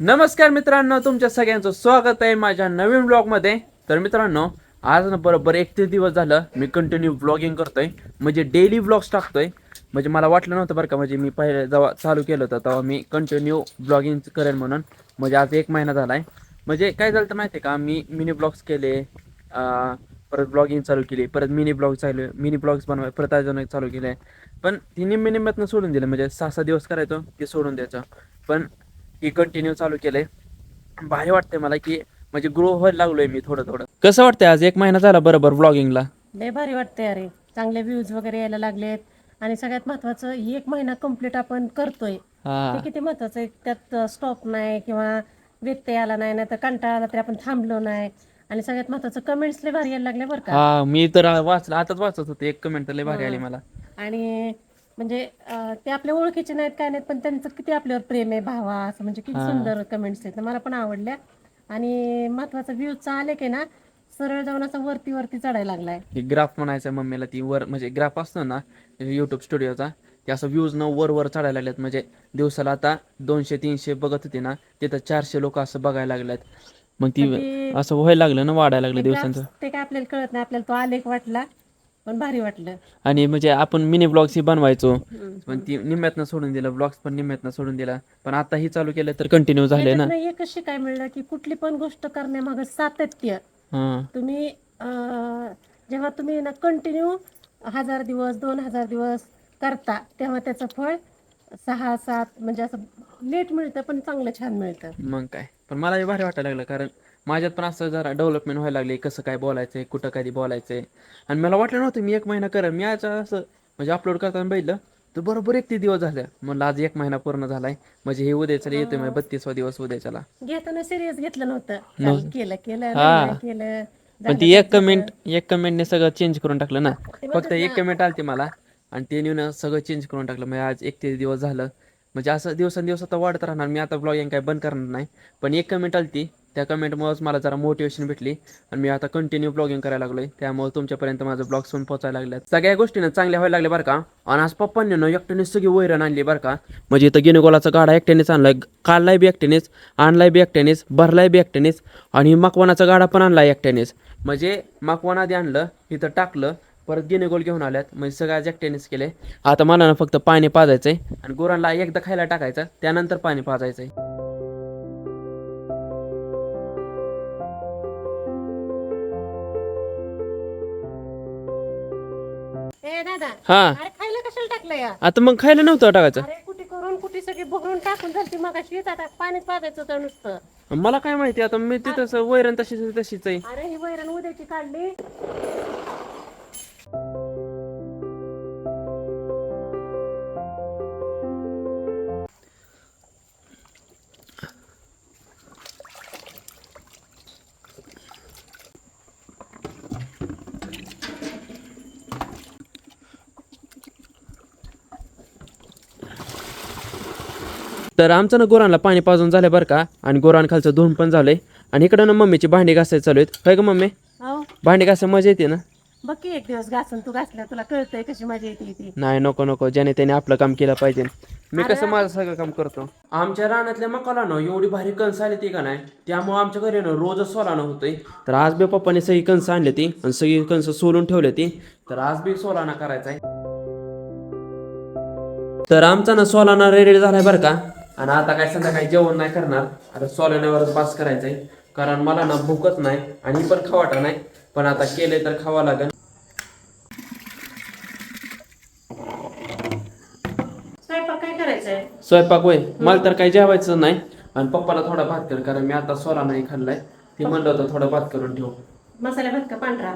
नमस्कार मित्रांनो तुमच्या सगळ्यांचं स्वागत आहे माझ्या नवीन ब्लॉगमध्ये तर मित्रांनो आज ना बरोबर एकतीस दिवस झालं मी कंटिन्यू ब्लॉगिंग करतोय. म्हणजे डेली ब्लॉग्स टाकतोय. म्हणजे मला वाटलं नव्हतं बरं का म्हणजे मी पहिले जेव्हा चालू केलं होतं तेव्हा मी कंटिन्यू ब्लॉगिंग करेन म्हणून. म्हणजे आज एक महिना झाला आहे म्हणजे काय झालं तर माहिती आहे का मी मिनी ब्लॉग्स केले परत ब्लॉगिंग चालू केली परत मिनी ब्लॉग चालू मिनी ब्लॉग्स बनवाय परत अजून चालू केले पण ती निम्मे निम्म्यातनं सोडून दिलं म्हणजे सहा सहा दिवस करायचो ते सोडून द्यायचं. पण ही कंटिन्यू चालू केलंय. भारी वाटतंय मला की म्हणजे ग्रो व्हायला लागलोय मी थोडं थोडं. कसं वाटतंय आज? एक महिना झाला बरोबर ब्लॉगिंगला लय भारी वाटते अरे. चांगले व्ह्यूज वगैरे यायला लागलेत. आणि सगळ्यात महत्वाचं एक महिना कंप्लीट आपण करतोय. हा. ते किती महत्वाचं आहे? त्यात स्टॉप नाही किंवा व्यत्यय आला नाही नाही तर कंटाळा आला तरी आपण थांबलो नाही. आणि सगळ्यात महत्वाचं कमेंट्स लय भारी यायला लागले बरं का. हा मी तर वाचलं आताच वाचत होते. एक कमेंट लय भारी आली मला. आणि म्हणजे ते आपल्या ओळखीचे नाहीत काय नाहीत पण त्यांचं किती आपल्यावर प्रेम आहे भावा असं म्हणजे किती सुंदर कमेंट्स आहेत. मला पण आवडल्या. आणि महत्वाचं व्ह्यूजचा आले की ना सरळ जाऊन असं वरती वरती चढायला लागलाय. की ग्राफ म्हणायचं मम्मीला ती वर म्हणजे ग्राफ असतो ना युट्यूब स्टुडिओचा ते असं व्ह्यूज न वर वर चढायला लागलेत. म्हणजे दिवसाला आता दोनशे तीनशे बघत होते ना तिथं चारशे लोक असं बघायला लागलेत. मग ती ते- असं व्हायला लागलं ना वाढायला लागलं दिवसांचं. ते काय आपल्याला कळत नाही. आपल्याला तो आलेख वाटला. पण भारी वाटलं. आणि म्हणजे आपण मिनी ब्लॉग्स ही बनवायचो. पण ती निम्म्यातनं सोडून दिलं ब्लॉग्स पण निम्म्यातनं सोडून दिला. पण आता ही चालू केलं तर कंटिन्यू झाले ना? याच्यातनं एकच शिकाय मिळलं की कुठली पण गोष्ट करण्यामागं सातत्य. हा. तुम्ही अं, जेव्हा तुम्ही ना कंटिन्यू हजार दिवस दोन हजार दिवस करता तेव्हा त्याचं फळ सहा सात म्हणजे असं लेट मिळतं पण चांगलं छान मिळतं. मग काय? पण मला हे भारी वाटायला लागलं कारण माझ्यात पण असं जरा डेव्हलपमेंट व्हायला लागली. कसं काय बोलायचंय कुठं कधी बोलायचंय. आणि मला वाटलं नव्हतं मी एक महिना करेन. मी आज असं म्हणजे अपलोड करताना बघितलं तर बरोबर एक तीस दिवस झाले. म्हणलं आज एक महिना पूर्ण झालाय. म्हणजे हे उद्याच्याला येतोय म्हणजे बत्तीसवा दिवस उद्याच्याला. घेताना सिरियस घेतलं नव्हतं. केलं केलं हा. केलं. पण ती एक कमेंट एक कमेंटने सगळं चेंज करून टाकलं ना. फक्त एक कमेंट आलती मला. आणि ते नेऊन सगळं चेंज करून टाकलं. म्हणजे आज एकतीस दिवस झालं. म्हणजे असं दिवसांदिवस आता वाढत राहणार. मी आता ब्लॉगिंग काय बंद करणार नाही. पण एक कमेंट आलती. त्या कमेंटमुळेच मला जरा मोटिवेशन भेटली आणि मी आता कंटिन्यू ब्लॉगिंग करायला लागलोय. त्यामुळे तुमच्यापर्यंत माझं ब्लॉग्स पण पोहोचायला लागल्यात सगळ्या गोष्टीनं चांगल्या व्हायला लागल्या बरं का? आणि आज पप्पांनी ना एकट्याने सगळी वैरण आणली बरं का? म्हणजे इथं गिनगोलाचा गाडा एकट्यानेच आणलाय काढलाय बी एकट्यानेच आणलाय बी एकट्यानेच भरलाय बी एकट्यानेच आणि मकवानाचा गाडा पण आणलाय एकट्यानेच. म्हणजे मकवान आधी आणलं इथं टाकलं परत गिनेगोल घेऊन आल्यात. म्हणजे सगळ्या एकट्यानेच केले. आता मला ना फक्त पाणी पाजायचंय आणि गुरांना एकदा खायला टाकायचं त्यानंतर पाणी पाजायचंय. दादा. हा. अरे खायला कशाला या आता मग खायला नव्हतं टाकायचं. अरे कुठे करून कुठे सगळी भरून टाकून झाली मग अशी आता पाणीच पाजायचं होतं नुसतं. मला काय माहिती आता मी तिथं वैरण तशीच तशीच आहे. अरे ही वैरण उद्याची काढली. तर आमचं ना गुरांना पाणी पाजून झालं बरं का? आणि गुरान खालचं धुवून पण झालंय. आणि इकडं ना मम्मीची भांडी घासायला चालू आहेत. होय का मम्मी? हो. भांडी घासायला मजा येते ना? बघ की एक दिवस घासून तू घासल्या तुला कळतंय कशी मजा येते ती. नाही नको नको. ज्याने त्याने आपलं काम केलं पाहिजे. मी कसं माझं सगळं काम करतो? आमच्या रानातल्या मकाला ना एवढी भारी कणस आली ती का नाही? त्यामुळे आमच्या घरी ना रोजच सोलानं होतंय. तर आज बी पप्पाने सगळी कणसं आणली ती आणि सगळी कणसं सोलून ठेवली ती. तर आज बी सोलाना करायचा आहे. तर आमचा ना सोलाना रेडी झालाय बरं का? आणि आता काय संध्याकाळी जेवण नाही करणार. आता सोलाण्यावरच पास करायचंय. कारण मला ना भूकच नाही आणि पण खावाटा नाही. पण आता केले तर खावा लागेल स्वयंपाक काय करायचंय? स्वयंपाक होय. मला तर काही जेवायचं नाही. आणि पप्पाला थोडा भात कर कारण मी आता सोला नाही खाल्लाय. ते म्हणलं होतं थोडा भात करून ठेव. मसाला भात का पांढरा?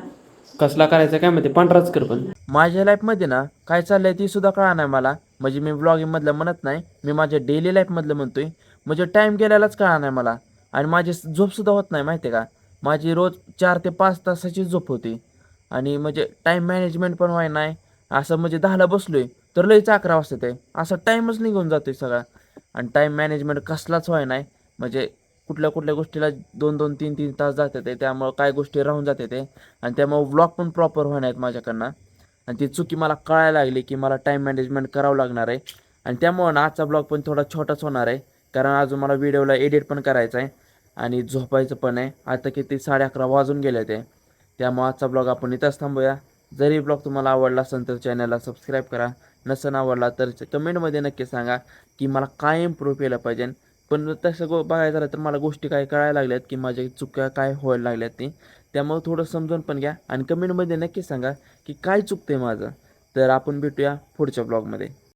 कसला करायचा काय माहिती? पांढराच कर पण. माझ्या लाईफमध्ये ना काय चाललंय ती सुद्धा कळा नाही मला. म्हणजे मी ब्लॉगिंगमधलं म्हणत नाही मी माझ्या डेली लाईफमधलं म्हणतो आहे म्हणजे टाईम गेल्यालाच कळा नाही मला. आणि माझी झोपसुद्धा होत नाही माहिती का? माझी रोज चार ते पाच तासाची झोप होती. आणि म्हणजे टाईम मॅनेजमेंट पण व्हाय नाही. असं म्हणजे दहाला बसलो आहे तर लईच अकरा वाजता ते असं टाईमच निघून जातो आहे सगळा. आणि टाईम मॅनेजमेंट कसलाच व्हाय नाही. म्हणजे कुठल्या कुठल्या गोष्टीला दोन दोन तीन तीन तास जाते ते त्यामुळं काय गोष्टी राहून जाते ते आणि त्यामुळं व्लॉग पण प्रॉपर होणार आहेत माझ्याकडनं. आणि ती चुकी मला कळायला लागली की मला टाईम मॅनेजमेंट करावं लागणार आहे. आणि त्यामुळं ना आजचा ब्लॉग पण थोडा छोटाच होणार आहे. कारण अजून मला व्हिडिओला एडिट पण करायचं आहे. आणि झोपायचं पण आहे. आता किती साडे अकरा वाजून गेले ते. त्यामुळं आजचा ब्लॉग आपण इथंच थांबूया. जरी ब्लॉग तुम्हाला आवडला असेल तर चॅनलला सबस्क्राईब करा. नसन आवडला तर कमेंटमध्ये नक्की सांगा की मला काय इम्प्रूव्ह केलं पाहिजे. पण तसं गो बघायचं झालं तर मला गोष्टी काय कळायला लागल्यात की माझ्या चुक्या काय व्हायला लागल्यात ती. त्यामुळे थोडं समजून पण घ्या आणि कमेंटमध्ये नक्की सांगा की काय चुकते माझं. तर आपण भेटूया पुढच्या ब्लॉगमध्ये.